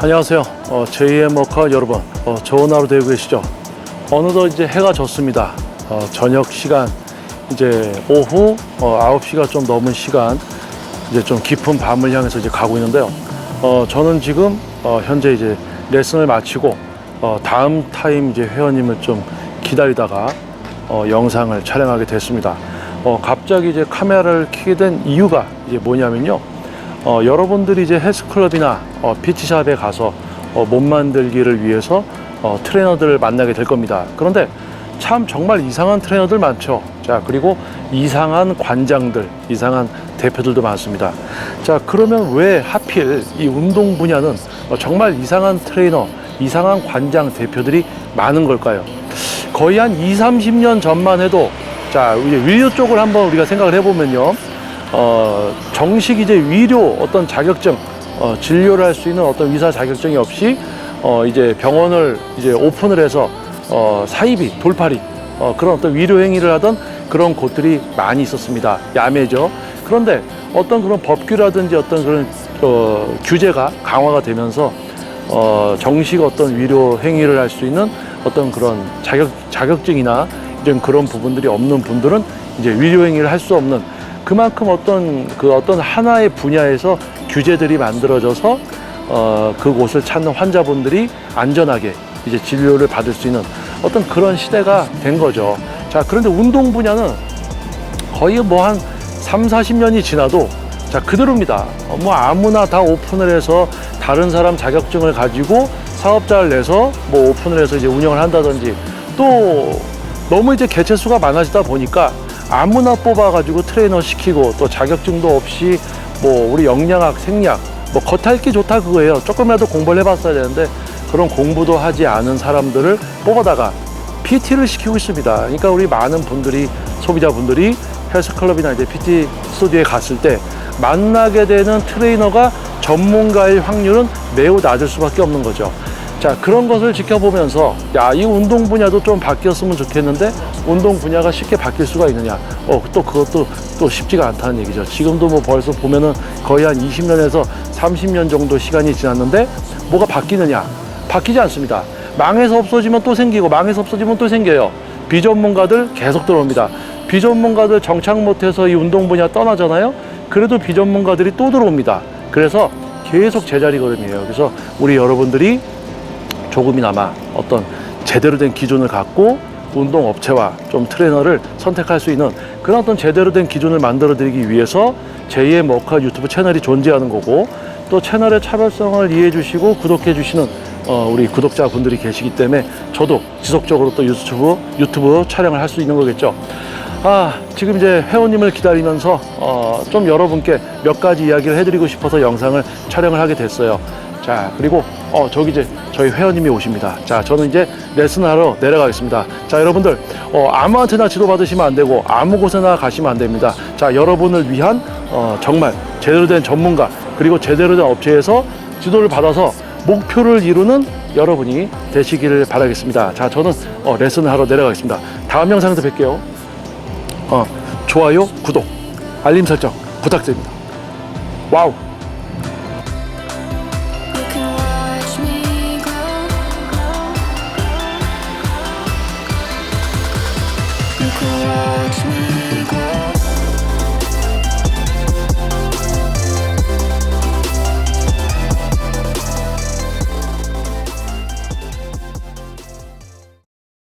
안녕하세요. 어, 제2의 머커 여러분, 어, 좋은 하루 되고 계시죠? 어느덧 이제 해가 졌습니다. 어, 저녁 시간, 이제 오후 어, 9시가 좀 넘은 시간, 이제 좀 깊은 밤을 향해서 이제 가고 있는데요. 어, 저는 지금 어, 현재 이제 레슨을 마치고 어, 다음 타임 이제 회원님을 좀 기다리다가 어, 영상을 촬영하게 됐습니다. 어, 갑자기 이제 카메라를 켜게 된 이유가 이제 뭐냐면요. 어, 여러분들이 이제 헬스클럽이나 어, PT샵에 가서 어, 몸 만들기를 위해서 어, 트레이너들을 만나게 될 겁니다. 그런데 참 정말 이상한 트레이너들 많죠. 자, 그리고 이상한 관장들, 이상한 대표들도 많습니다. 자, 그러면 왜 하필 이 운동 분야는 어, 정말 이상한 트레이너, 이상한 관장 대표들이 많은 걸까요? 거의 한 2, 30년 전만 해도 자, 이제 위료 쪽을 한번 우리가 생각을 해보면요. 어, 정식 이제 위료 어떤 자격증, 어, 진료를 할 수 있는 어떤 의사 자격증이 없이 어, 이제 병원을 이제 오픈을 해서 어, 사이비, 돌파리, 어, 그런 어떤 위료 행위를 하던 그런 곳들이 많이 있었습니다. 야매죠. 그런데 어떤 그런 법규라든지 어떤 그런 어, 규제가 강화가 되면서 어, 정식 어떤 위료 행위를 할 수 있는 어떤 그런 자격, 자격증이나 이런 그런 부분들이 없는 분들은 이제 위료 행위를 할 수 없는 그만큼 어떤 그 어떤 하나의 분야에서 규제들이 만들어져서 어, 그곳을 찾는 환자분들이 안전하게 이제 진료를 받을 수 있는 어떤 그런 시대가 된 거죠. 자, 그런데 운동 분야는 거의 뭐한 3, 40년이 지나도 자, 그대로입니다. 어, 뭐 아무나 다 오픈을 해서 다른 사람 자격증을 가지고 사업자를 내서 뭐 오픈을 해서 이제 운영을 한다든지 또 너무 이제 개체 수가 많아지다 보니까 아무나 뽑아가지고 트레이너 시키고 또 자격증도 없이 뭐 우리 영양학, 생리학 뭐 겉핥기 좋다 그거예요. 조금이라도 공부를 해봤어야 되는데 그런 공부도 하지 않은 사람들을 뽑아다가 PT를 시키고 있습니다. 그러니까 우리 많은 분들이 소비자분들이 헬스클럽이나 이제 PT 스튜디오에 갔을 때 만나게 되는 트레이너가 전문가일 확률은 매우 낮을 수밖에 없는 거죠. 자, 그런 것을 지켜보면서 야, 이 운동 분야도 좀 바뀌었으면 좋겠는데 운동 분야가 쉽게 바뀔 수가 있느냐. 어, 또 그것도 또 쉽지가 않다는 얘기죠. 지금도 뭐 벌써 보면은 거의 한 20년에서 30년 정도 시간이 지났는데 뭐가 바뀌느냐. 바뀌지 않습니다. 망해서 없어지면 또 생기고 망해서 없어지면 또 생겨요. 비전문가들 계속 들어옵니다. 비전문가들 정착 못해서 이 운동 분야 떠나잖아요. 그래도 비전문가들이 또 들어옵니다. 그래서 계속 제자리 걸음이에요. 그래서 우리 여러분들이 조금이나마 어떤 제대로 된 기준을 갖고 운동 업체와 좀 트레이너를 선택할 수 있는 그런 어떤 제대로 된 기준을 만들어 드리기 위해서 제2의 머카 유튜브 채널이 존재하는 거고 또 채널의 차별성을 이해해 주시고 구독해 주시는 어, 우리 구독자분들이 계시기 때문에 저도 지속적으로 또 유튜브 유튜브 촬영을 할 수 있는 거겠죠. 아, 지금 이제 회원님을 기다리면서 어, 좀 여러분께 몇 가지 이야기를 해드리고 싶어서 영상을 촬영을 하게 됐어요. 자, 그리고 어, 저기 이제 저희 회원님이 오십니다. 자, 저는 이제 레슨하러 내려가겠습니다. 자, 여러분들 어, 아무한테나 지도 받으시면 안 되고 아무 곳에나 가시면 안 됩니다. 자, 여러분을 위한 어, 정말 제대로 된 전문가 그리고 제대로 된 업체에서 지도를 받아서 목표를 이루는 여러분이 되시기를 바라겠습니다. 자, 저는 어, 레슨을 하러 내려가겠습니다. 다음 영상에서 뵐게요. 어, 좋아요, 구독, 알림 설정 부탁드립니다. 와우.